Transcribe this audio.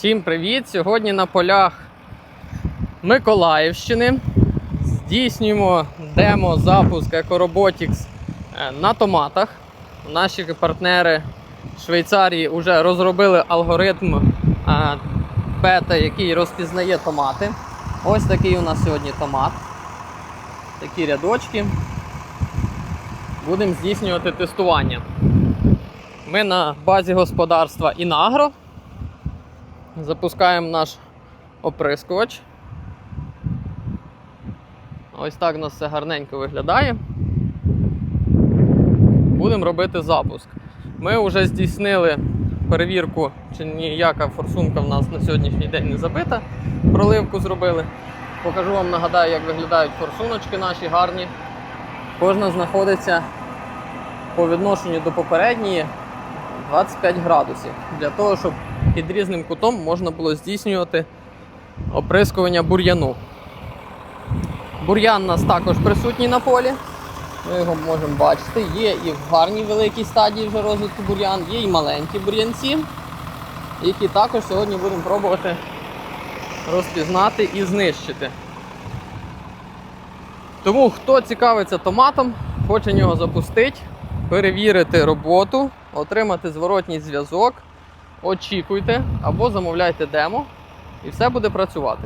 Всім привіт! Сьогодні на полях Миколаївщини здійснюємо демо-запуск EcoRobotics е, на томатах. Наші партнери Швейцарії вже розробили алгоритм е, бета, який розпізнає томати. Ось такий у нас сьогодні томат. Такі рядочки. Будемо здійснювати тестування. Ми на базі господарства Інагро. Запускаємо наш оприскувач. Ось так у нас все гарненько виглядає. Будемо робити запуск. Ми вже здійснили перевірку, чи ніяка форсунка в нас на сьогоднішній день не забита. Проливку зробили. Покажу вам, нагадаю, як виглядають форсуночки наші гарні. Кожна знаходиться по відношенню до попередньої 25 градусів. Для того, щоб під різним кутом можна було здійснювати оприскування бур'яну. Бур'ян у нас також присутній на полі. Ми його можемо бачити. Є і в гарній великій стадії вже розвитку бур'ян, є і маленькі бур'янці, які також сьогодні будемо пробувати розпізнати і знищити. Тому хто цікавиться томатом, хоче нього запустити, перевірити роботу, отримати зворотній зв'язок, очікуйте або замовляйте демо, і все буде працювати.